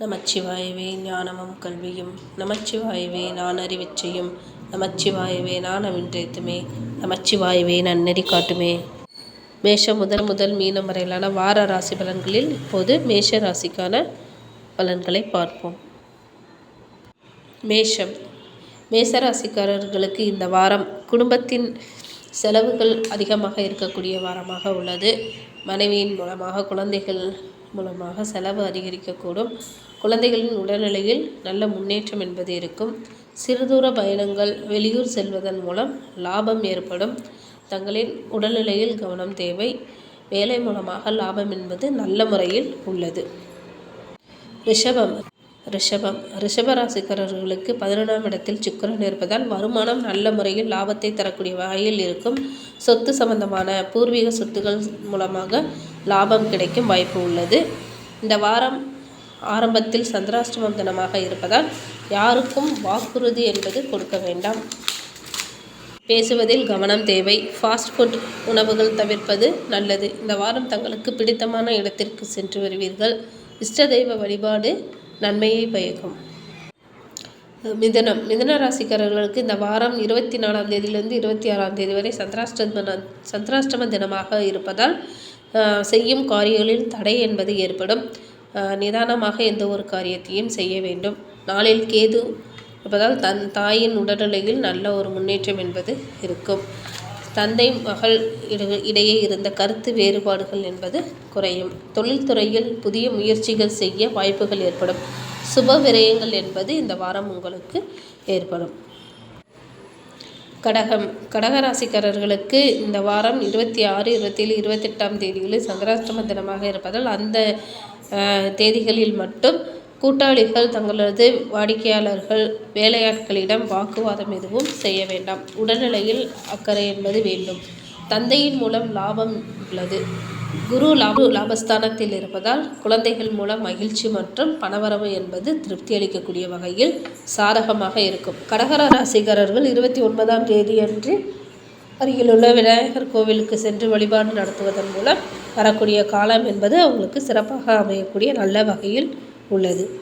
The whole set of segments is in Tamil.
நமச்சிவாயவே ஞானமும் கல்வியும். நமச்சிவாயவே நான் அறிவிச்சையும் நமச்சிவாயவே நான் அவின்றேத்துமே நமச்சிவாயவே நன்னெறி காட்டுமே. மேஷம் முதல் முதல் மீனம் வரையிலான வார ராசி பலன்களில் இப்போது மேஷ ராசிக்கான பலன்களை பார்ப்போம். மேஷம். மேசராசிக்காரர்களுக்கு இந்த வாரம் குடும்பத்தின் செலவுகள் அதிகமாக இருக்கக்கூடிய வாரமாக உள்ளது. மனைவியின் மூலமாக குழந்தைகள் மூலமாக செலவு அதிகரிக்கக்கூடும். குழந்தைகளின் உடல்நிலையில் நல்ல முன்னேற்றம் என்பது இருக்கும். சிறுதூர பயணங்கள் வெளியூர் செல்வதன் மூலம் லாபம் ஏற்படும். தங்களின் உடல்நிலையில் கவனம் தேவை. வேலை மூலமாக லாபம் என்பது நல்ல முறையில் உள்ளது. ரிஷபம். ரிஷபம். ரிஷபராசிக்காரர்களுக்கு பதினொன்றாம் இடத்தில் சுக்கரன் இருப்பதால் வருமானம் நல்ல முறையில் லாபத்தை தரக்கூடிய வகையில் இருக்கும். சொத்து சம்பந்தமான பூர்வீக சொத்துக்கள் மூலமாக லாபம் கிடைக்கும் வாய்ப்பு உள்ளது. இந்த வாரம் ஆரம்பத்தில் சந்திராஷ்டமம் தினமாக இருப்பதால் யாருக்கும் வாக்குறுதி என்பது கொடுக்க வேண்டாம். பேசுவதில் கவனம் தேவை. ஃபாஸ்ட் ஃபுட் உணவுகள் தவிர்ப்பது நல்லது. இந்த வாரம் தங்களுக்கு பிடித்தமான இடத்திற்கு சென்று வருவீர்கள். இஷ்ட தெய்வ வழிபாடு நன்மையை பயக்கும். மிதனம். மிதன ராசிக்காரர்களுக்கு இந்த வாரம் இருபத்தி நாலாம் தேதியிலிருந்து இருபத்தி ஆறாம் தேதி வரை சந்திராஷ்டம சந்திராஷ்டம தினமாக இருப்பதால் செய்யும் காரியங்களில் தடை என்பது ஏற்படும். நிதானமாக எந்த ஒரு காரியத்தையும் செய்ய வேண்டும். நாளில் கேது இருப்பதால் தன் தாயின் உடல்நிலையில் நல்ல ஒரு முன்னேற்றம் என்பது இருக்கும். தந்தை மகள் இடையே இருந்த கருத்து வேறுபாடுகள் என்பது குறையும். தொழில்துறையில் புதிய முயற்சிகள் செய்ய வாய்ப்புகள் ஏற்படும். சுப விரயங்கள் என்பது இந்த வாரம் உங்களுக்கு ஏற்படும். கடகம் கடகராசிக்காரர்களுக்கு இந்த வாரம் இருபத்தி ஆறு இருபத்தேழு இருபத்தெட்டாம் தேதிகளில் சங்கராஷ்டம தினமாக இருப்பதால் அந்த தேதிகளில் மட்டும் கூட்டாளிகள் தங்களது வாடிக்கையாளர்கள் வேலையாட்களிடம் வாக்குவாதம் எதுவும் செய்ய வேண்டாம். உடல்நிலையில் அக்கறை என்பது வேண்டும். தந்தையின் மூலம் லாபம் உள்ளது. குரு லாப லாபஸ்தானத்தில் இருப்பதால் குழந்தைகள் மூலம் மகிழ்ச்சி மற்றும் பணவரவு என்பது திருப்தி அளிக்கக்கூடிய வகையில் சாதகமாக இருக்கும். கடகர ராசிகாரர்கள் இருபத்தி ஒன்பதாம் தேதியன்று அருகிலுள்ள விநாயகர் கோவிலுக்கு சென்று வழிபாடு நடத்துவதன் மூலம் வரக்கூடிய காலம் என்பது அவங்களுக்கு சிறப்பாக அமையக்கூடிய நல்ல வகையில் உள்ளது.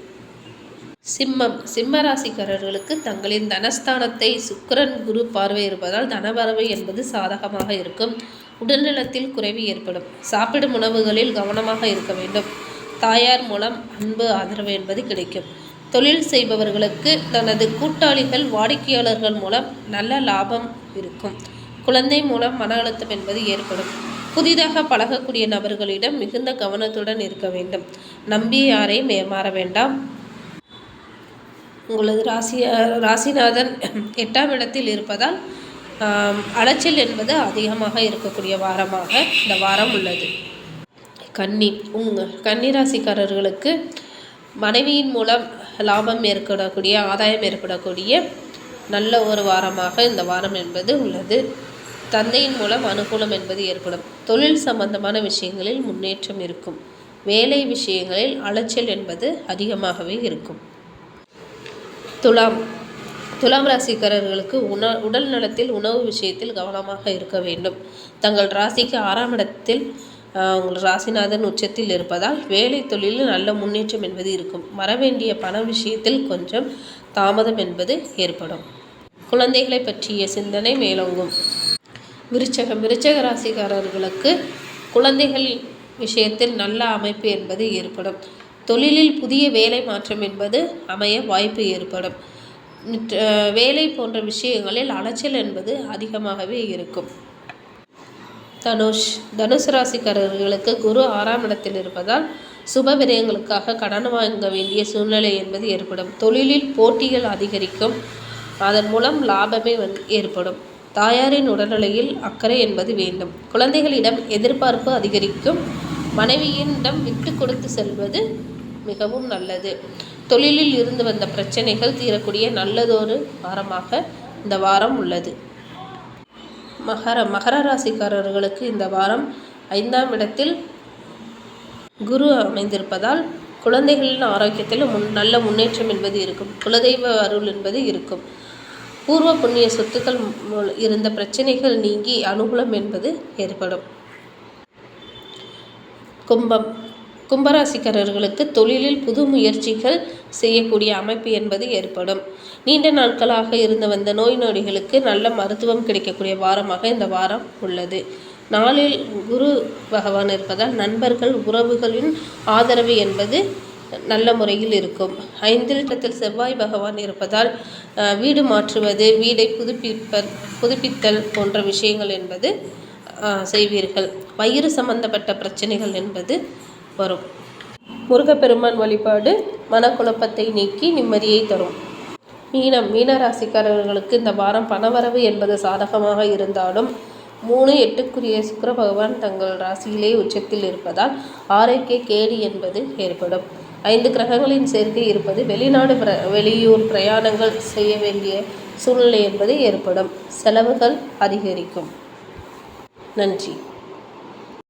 சிம்மம் சிம்ம ராசிக்காரர்களுக்கு தங்களின் தனஸ்தானத்தை சுக்கரன் குரு பார்வை இருப்பதால் தனவரவு என்பது சாதகமாக இருக்கும். உடல்நலத்தில் குறைவு ஏற்படும். சாப்பிடும் உணவுகளில் கவனமாக இருக்க வேண்டும். தாயார் மூலம் அன்பு ஆதரவு என்பது கிடைக்கும். தொழில் செய்பவர்களுக்கு தனது கூட்டாளிகள் வாடிக்கையாளர்கள் மூலம் நல்ல லாபம் இருக்கும். குழந்தை மூலம் மன அழுத்தம் என்பது ஏற்படும். புதிதாக பழகக்கூடிய நபர்களிடம் மிகுந்த கவனத்துடன் இருக்க வேண்டும். நம்பி யாரையும் ஏமாற வேண்டாம். உங்களது ராசி ராசிநாதன் எட்டாம் இடத்தில் இருப்பதால் அலைச்சல் என்பது அதிகமாக இருக்கக்கூடிய வாரமாக இந்த வாரம் உள்ளது. கன்னி உங்கள் கன்னிராசிக்காரர்களுக்கு மனைவியின் மூலம் லாபம் ஏற்படக்கூடிய ஆதாயம் ஏற்படக்கூடிய நல்ல ஒரு வாரமாக இந்த வாரம் என்பது உள்ளது. தந்தையின் மூலம் அனுகூலம் என்பது ஏற்படும். தொழில் சம்பந்தமான விஷயங்களில் முன்னேற்றம் இருக்கும். வேலை விஷயங்களில் அலைச்சல் என்பது அதிகமாகவே இருக்கும். துலாம் துலாம் ராசிக்காரர்களுக்கு உண உடல் நலத்தில் உணவு விஷயத்தில் கவனமாக இருக்க வேண்டும். தங்கள் ராசிக்கு ஆறாம் இடத்தில் உங்கள் ராசிநாதன் உச்சத்தில் இருப்பதால் வேலை தொழிலில் நல்ல முன்னேற்றம் என்பது இருக்கும். வரவேண்டிய பண விஷயத்தில் கொஞ்சம் தாமதம் என்பது ஏற்படும். குழந்தைகளை பற்றிய சிந்தனை மேலோங்கும். விருச்சகம் விருச்சக ராசிக்காரர்களுக்கு குழந்தைகள் விஷயத்தில் நல்ல அமைப்பு என்பது ஏற்படும். தொழிலில் புதிய வேலை மாற்றம் என்பது அமைய வாய்ப்பு ஏற்படும். வேலை போன்ற விஷயங்களில் அலைச்சல் என்பது அதிகமாகவே இருக்கும். தனுஷ் தனுசு ராசிக்காரர்களுக்கு குரு ஆறாம் இடத்தில் இருப்பதால் சுப விரயங்களுக்காக கடன் வாங்க வேண்டிய சூழ்நிலை என்பது ஏற்படும். தொழிலில் போட்டிகள் அதிகரிக்கும். அதன் மூலம் லாபமே வந்து ஏற்படும். தாயாரின் உடல்நிலையில் அக்கறை என்பது வேண்டும். குழந்தைகளிடம் எதிர்பார்ப்பு அதிகரிக்கும். மனைவியிடம் விட்டு கொடுத்து செல்வது மிகவும் நல்லது. தொழிலில் இருந்து வந்த பிரச்சனைகள் தீரக்கூடிய நல்லதொரு வாரமாக இந்த வாரம் உள்ளது. மகர மகர ராசிக்காரர்களுக்கு இந்த வாரம் ஐந்தாம் இடத்தில் குரு அமைந்திருப்பதால் குழந்தைகளின் ஆரோக்கியத்தில் முன் நல்ல முன்னேற்றம் என்பது இருக்கும். குலதெய்வ அருள் என்பது இருக்கும். பூர்வ புண்ணிய சொத்துக்கள் இருந்த பிரச்சனைகள் நீங்கி அனுகூலம் என்பது ஏற்படும். கும்பம். கும்பராசிக்காரர்களுக்கு தொழிலில் புது முயற்சிகள் செய்யக்கூடிய அமைப்பு என்பது ஏற்படும். நீண்ட நாட்களாக இருந்து வந்த நோய் நொடிகளுக்கு நல்ல மருத்துவம் கிடைக்கக்கூடிய வாரமாக இந்த வாரம் உள்ளது. நாளில் குரு பகவான் இருப்பதால் நண்பர்கள் உறவுகளின் ஆதரவு என்பது நல்ல முறையில் இருக்கும். ஐந்தில் இடத்தில் செவ்வாய் பகவான் இருப்பதால் வீடு மாற்றுவது வீடை புதுப்பிப்பல் புதுப்பித்தல் போன்ற விஷயங்கள் என்பது செய்வீர்கள். வயிறு சம்பந்தப்பட்ட பிரச்சனைகள் என்பது வரும். முருகப்பெருமான் வழிபாடு மனக்குழப்பத்தை நீக்கி நிம்மதியை தரும். மீனம் மீன ராசிக்காரர்களுக்கு இந்த வாரம் பணவரவு என்பது சாதகமாக இருந்தாலும் மூணு எட்டுக்குரிய சுக்கர பகவான் தங்கள் ராசியிலே உச்சத்தில் இருப்பதால் ஆரோக்கிய கேடு என்பது ஏற்படும். ஐந்து கிரகங்களின் சேர்க்கை இருப்பது வெளிநாடு பிர வெளியூர் பிரயாணங்கள் செய்ய வேண்டிய சூழ்நிலை என்பது ஏற்படும். செலவுகள் அதிகரிக்கும். நன்றி.